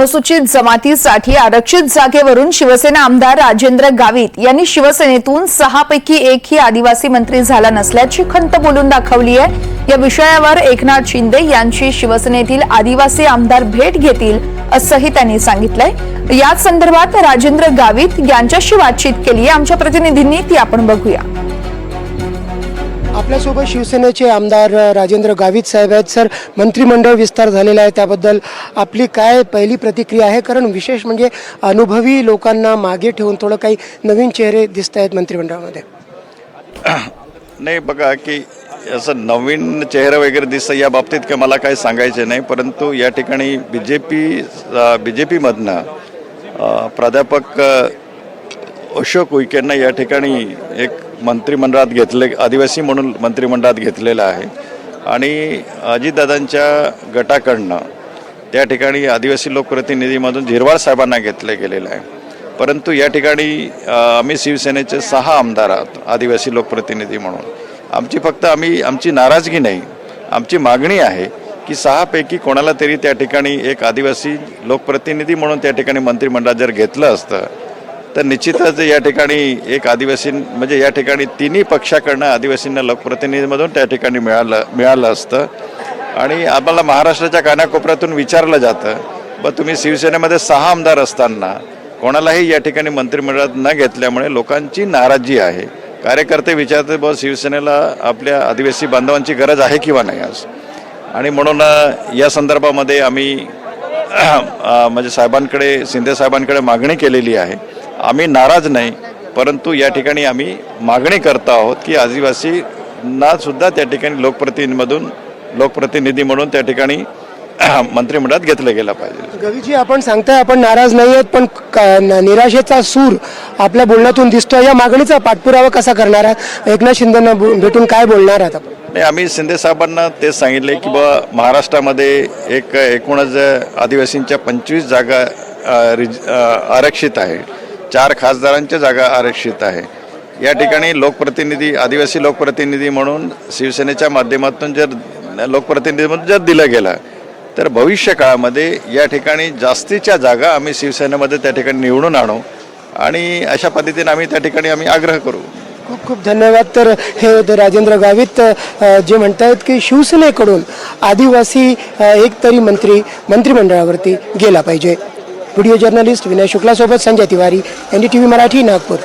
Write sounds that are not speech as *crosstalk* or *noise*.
अनुसूचित जमातीसाठी आरक्षित जागेवरून शिवसेना आमदार राजेंद्र गावित यांनी शिवसेनेतून सहापैकी एक ही आदिवासी मंत्री झाला नसल्याची खंत बोलून दाखवली आहे. या विषयावर एकनाथ शिंदे यांची शिवसेनेतील आदिवासी आमदार भेट घेतील असंही त्यांनी सांगितलंय. याच संदर्भात राजेंद्र गावित यांच्याशी बातचीत केली आहे. आमच्या प्रतिनिधींनी ती आपण बघूया. आपल्यासोबत शिवसेनेचे आमदार राजेंद्र गावित साहेब आहेत. सर मंत्रिमंडळ विस्तार झालेला आहे त्याबद्दल आपली काय पहिली प्रतिक्रिया आहे? कारण विशेष म्हणजे अनुभवी लोकांना मागे ठेवून थोडं काही नवीन चेहरे दिसत आहेत मंत्रिमंडळामध्ये. *coughs* नाही बघा की असं नवीन चेहरा वगैरे दिसतं या बाबतीत काय मला काही सांगायचे नाही. परंतु या ठिकाणी B J P B J पीमधनं प्राध्यापक अशोक उईकेंना या ठिकाणी एक मंत्रिमंडळात घेतले आदिवासी म्हणून मंत्रिमंडळात घेतलेलं आहे. आणि अजितदादांच्या गटाकडनं त्या ठिकाणी आदिवासी लोकप्रतिनिधीमधून झिरवाळ साहेबांना घेतले गेलेलं आहे. परंतु या ठिकाणी आम्ही शिवसेनेचे सहा आमदार आहोत आदिवासी लोकप्रतिनिधी म्हणून. आमची फक्त आम्ही आमची नाराजगी नाही आमची मागणी आहे की सहापैकी कोणाला तरी त्या ठिकाणी एक आदिवासी लोकप्रतिनिधी म्हणून त्या ठिकाणी मंत्रिमंडळात जर घेतलं असतं तर निश्चितच या ठिकाणी एक आदिवासी म्हणजे या ठिकाणी तिन्ही पक्षाकडनं आदिवासींना लोकप्रतिनिधीमधून त्या ठिकाणी मिळालं मिळालं असतं. आणि आम्हाला महाराष्ट्राच्या कानाकोपऱ्यातून विचारलं जातं ब तुम्ही शिवसेनेमध्ये सहा आमदार असताना कोणालाही या ठिकाणी मंत्रिमंडळात न घेतल्यामुळे लोकांची नाराजी आहे. कार्यकर्ते विचारते ब शिवसेनेला आपल्या आदिवासी बांधवांची गरज आहे किंवा नाही आज? आणि म्हणून या संदर्भामध्ये आम्ही म्हणजे साहेबांकडे शिंदे साहेबांकडे मागणी केलेली आहे. आम्ही नाराज नाही परंतु या ठिकाणी आम्ही मागणी करतो आहोत की आदिवासींना सुद्धा त्या ठिकाणी लोकप्रतिनिधीमधून लोकप्रतिनिधी म्हणून त्या ठिकाणी *clears throat* मंत्रिमंडळात घेतलं गेलं पाहिजे. गवीजी आपण सांगताय आपण नाराज नाही आहेत पण निराशेचा सूर आपल्या बोलण्यातून दिसतोय. या मागणीचा पाठपुरावा कसा करणार आहात? एकनाथ शिंदेना भेटून काय बोलणार आहात आपण? नाही आम्ही शिंदे साहेबांना तेच सांगितले की बा महाराष्ट्रामध्ये एक एकूणच आदिवासींच्या पंचवीस जागा रिज- आरक्षित आहे चार खासदारांच्या जागा आरक्षित आहे. या ठिकाणी लोकप्रतिनिधी आदिवासी लोकप्रतिनिधी म्हणून शिवसेनेच्या माध्यमातून जर लोकप्रतिनिधी म्हणून जर दिलं गेलं तर भविष्य काळामध्ये या ठिकाणी जास्तीच्या जागा आम्ही शिवसेनेमध्ये त्या ठिकाणी निवडून आणू आणि अशा पद्धतीने आम्ही त्या ठिकाणी आम्ही आग्रह करू. खूप खूप धन्यवाद. तर हे होते राजेंद्र गावित. जे जे म्हणतायत की शिवसेनेकडून आदिवासी एक तरी मंत्री मंत्रिमंडळावरती गेला पाहिजे. Video journalist Vinay शुक्लासोबत Sanjay Tiwari N D T V Marathi Nagpur.